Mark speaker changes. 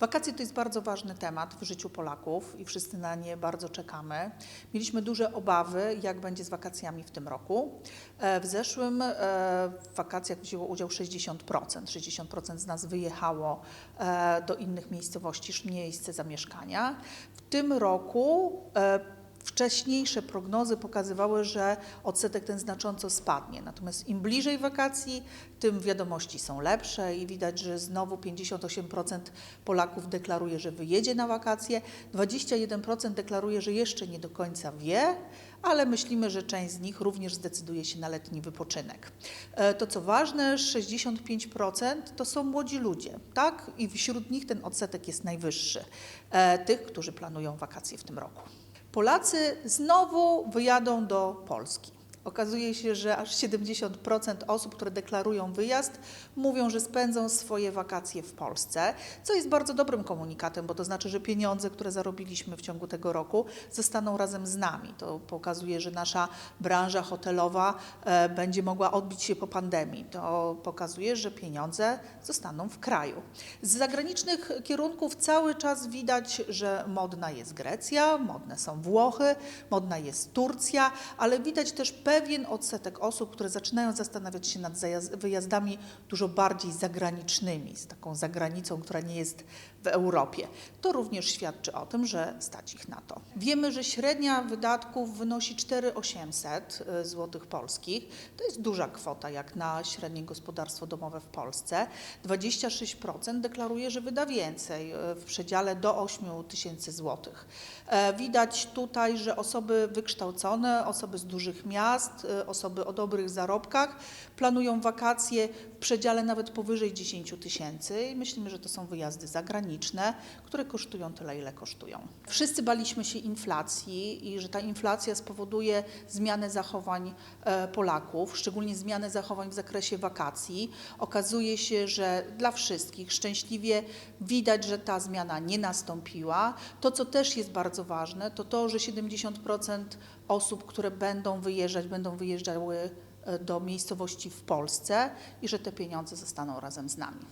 Speaker 1: Wakacje to jest bardzo ważny temat w życiu Polaków i wszyscy na nie bardzo czekamy. Mieliśmy duże obawy, jak będzie z wakacjami w tym roku. E, W zeszłym e, w wakacjach wzięło udział 60%. 60% z nas wyjechało e, do innych miejscowości niż miejsce zamieszkania. W tym roku Wcześniejsze prognozy pokazywały, że odsetek ten znacząco spadnie. Natomiast im bliżej wakacji, tym wiadomości są lepsze i widać, że znowu 58% Polaków deklaruje, że wyjedzie na wakacje, 21% deklaruje, że jeszcze nie do końca wie, ale myślimy, że część z nich również zdecyduje się na letni wypoczynek. E, To co ważne, 65% to są młodzi ludzie, tak? I wśród nich ten odsetek jest najwyższy, e, tych, którzy planują wakacje w tym roku. Polacy znowu wyjadą do Polski. Okazuje się, że aż 70% osób, które deklarują wyjazd, mówią, że spędzą swoje wakacje w Polsce, co jest bardzo dobrym komunikatem, bo to znaczy, że pieniądze, które zarobiliśmy w ciągu tego roku, zostaną razem z nami. To pokazuje, że nasza branża hotelowa e, będzie mogła odbić się po pandemii. To pokazuje, że pieniądze zostaną w kraju. Z zagranicznych kierunków cały czas widać, że modna jest Grecja, modne są Włochy, modna jest Turcja, ale widać też pewien odsetek osób, które zaczynają zastanawiać się nad wyjazdami dużo bardziej zagranicznymi, z taką zagranicą, która nie jest w Europie. To również świadczy o tym, że stać ich na to. Wiemy, że średnia wydatków wynosi 4800 zł polskich. To jest duża kwota jak na średnie gospodarstwo domowe w Polsce. 26% deklaruje, że wyda więcej, e, w przedziale do 8 tysięcy złotych. E, Widać tutaj, że osoby wykształcone, osoby z dużych miast, e, osoby o dobrych zarobkach planują wakacje w przedziale nawet powyżej 10 tysięcy myślimy, że to są wyjazdy zagraniczne, które kosztują tyle, ile kosztują. Wszyscy baliśmy się inflacji i że ta inflacja spowoduje zmianę zachowań e, Polaków, szczególnie zmianę zachowań w zakresie wakacji. Okazuje się, że dla wszystkich szczęśliwie widać, że ta zmiana nie nastąpiła. To, co też jest bardzo ważne, to to, że 70% osób, które będą wyjeżdżać, będą wyjeżdżały e, do miejscowości w Polsce i że te pieniądze zostaną razem z nami.